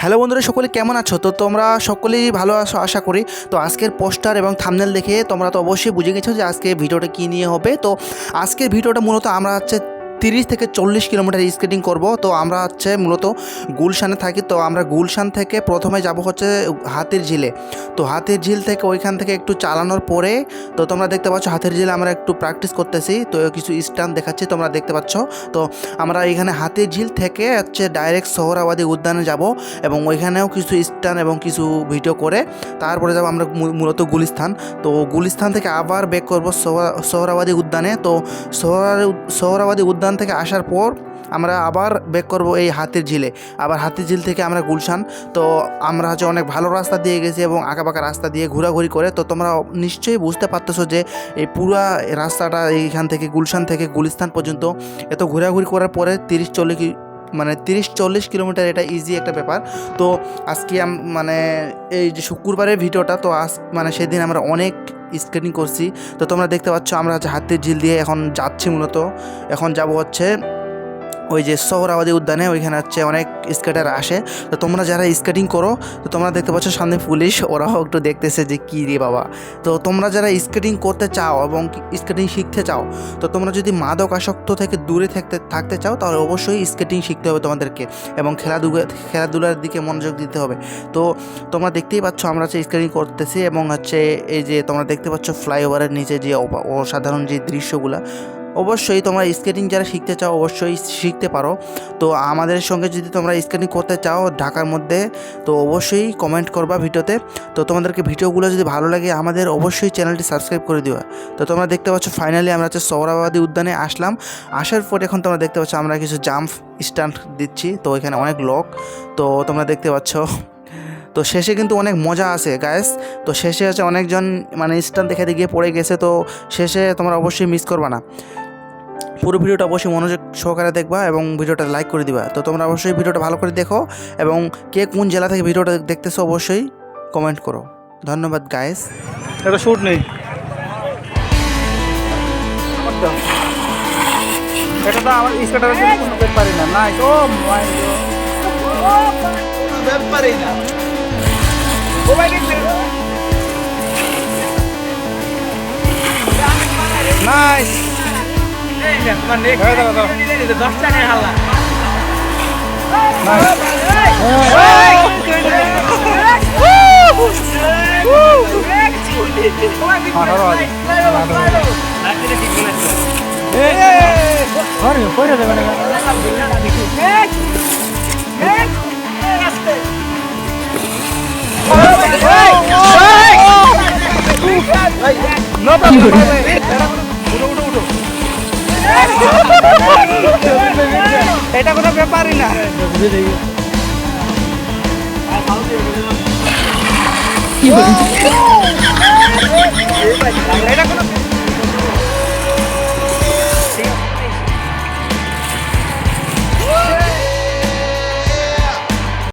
Hello বন্ধুরা, সকলে কেমন আছো? তো তোমরা সকলেই ভালো আছো, আশা করি। তো আজকের পোস্টার এবং থামনেল দেখে তোমরা তো অবশ্যই বুঝে গেছো যে আজকে ভিডিওটা কী নিয়ে হবে। তো আজকের ভিডিওটা মূলত আমরা হচ্ছে তিরিশ থেকে চল্লিশ কিলোমিটার স্কেটিং করব। তো আমরা হচ্ছে মূলত গুলশানে থাকি। তো আমরা গুলশান থেকে প্রথমে যাব হচ্ছে হাতির ঝিলে। তো হাতির ঝিল থেকে ওইখান থেকে একটু চালানোর পরে, তো তোমরা দেখতে পাচ্ছ হাতির ঝিলে আমরা একটু প্র্যাকটিস করতেছি। তো কিছু স্টান দেখাচ্ছি, তোমরা দেখতে পাচ্ছ। তো আমরা এখানে হাতির ঝিল থেকে হচ্ছে ডাইরেক্ট সোহরাবাদী উদ্যানে যাব এবং ওইখানেও কিছু স্টান এবং কিছু ভিডিও করে, তারপরে যাব আমরা মূলত গুলিস্তান তো গুলিস্তান থেকে আবার ব্যাক করব সোহরাবাদী উদ্যানে। তো সোহরা সোহরাবাদী উদ্যান থেকে আসার পর আমরা আবার ব্যাক করব এই হাতির ঝিলে। আবার হাতির ঝিল থেকে আমরা গুলশান। তো আমরা হচ্ছে অনেক ভালো রাস্তা দিয়ে গেছি এবং আঁকাবাঁকা রাস্তা দিয়ে ঘোরাঘুরি করে। তো তোমরা নিশ্চয়ই বুঝতে পারতেছো যে এই পুরা রাস্তাটা এইখান থেকে গুলশান থেকে গুলিস্তান পর্যন্ত এত ঘোরাঘুরি করার পরে তিরিশ চল্লিশ মানে তিরিশ চল্লিশ কিলোমিটার এটা ইজি একটা ব্যাপার। তো আজকে মানে এই যে শুক্রবারের ভিডিওটা, তো আজ মানে সেদিন আমরা অনেক স্কেটিং করছি। তো তোমরা দেখতে পাচ্ছ, আমরা হাতের ঝিল দিয়ে এখন যাচ্ছি মূলত। এখন যাব হচ্ছে ওই যে শহরাবাদী উদ্যানে ওইখানে হচ্ছে অনেক স্কেটার আসে। তো তোমরা যারা স্কেটিং করো, তো তোমরা দেখতে পাচ্ছ সামনে পুলিশ, ওরাও একটু দেখতেছে যে কী রে বাবা। তো তোমরা যারা স্কেটিং করতে চাও এবং স্কেটিং শিখতে চাও, তো তোমরা যদি মাদক আসক্ত থেকে দূরে থাকতে থাকতে চাও, তাহলে অবশ্যই স্কেটিং শিখতে হবে তোমাদেরকে এবং খেলাধুলা, খেলাধুলার দিকে মনোযোগ দিতে হবে। তো তোমরা দেখতেই পাচ্ছ আমরা হচ্ছে স্কেটিং করতেছি এবং হচ্ছে এই যে তোমরা দেখতে পাচ্ছ ফ্লাইওভারের নিচে যে অসাধারণ যে দৃশ্যগুলো অবশ্যই তোমরা স্কেটিং যারা শিখতে চাও, অবশ্যই শিখতে পারো। তো আমাদের সঙ্গে যদি তোমরা স্কেটিং করতে চাও ঢাকার মধ্যে, তো অবশ্যই কমেন্ট করবা ভিডিওতে। তো তোমাদেরকে ভিডিওগুলো যদি ভালো লাগে, আমাদের অবশ্যই চ্যানেলটি সাবস্ক্রাইব করে দিবা। তো তোমরা দেখতে পাচ্ছ ফাইনালি আমরা হচ্ছে সৌরাবাদী উদ্যানে আসলাম। আসার পর এখন তোমরা দেখতে পাচ্ছ আমরা কিছু জাম্প স্টান্ট দিচ্ছি। তো এখানে অনেক লোক। তো তোমরা দেখতে পাচ্ছ, তো শেষে কিন্তু অনেক মজা আছে গায়েস তো শেষে হচ্ছে অনেকজন মানে স্টান দেখাতে গিয়ে পড়ে গেছে। তো শেষে তোমরা অবশ্যই মিস করবা না। পুরো ভিডিওটা অবশ্যই মনোযোগ সহকারে দেখবা এবং ভিডিওটা লাইক করে দিবা। তো তোমরা অবশ্যই ভিডিওটা ভালো করে দেখো এবং কে কোন জেলা থেকে ভিডিওটা দেখতেছো অবশ্যই কমেন্ট করো। ধন্যবাদ গায়েস এটা শুট নেই। এটা তো আমার স্কেটার কোনো ব্যাপারই না। মাই ব্যাপারই না। ভাই দশ টাকায় হাল্লা এটা কোনো ব্যাপারই না। এটা কোনো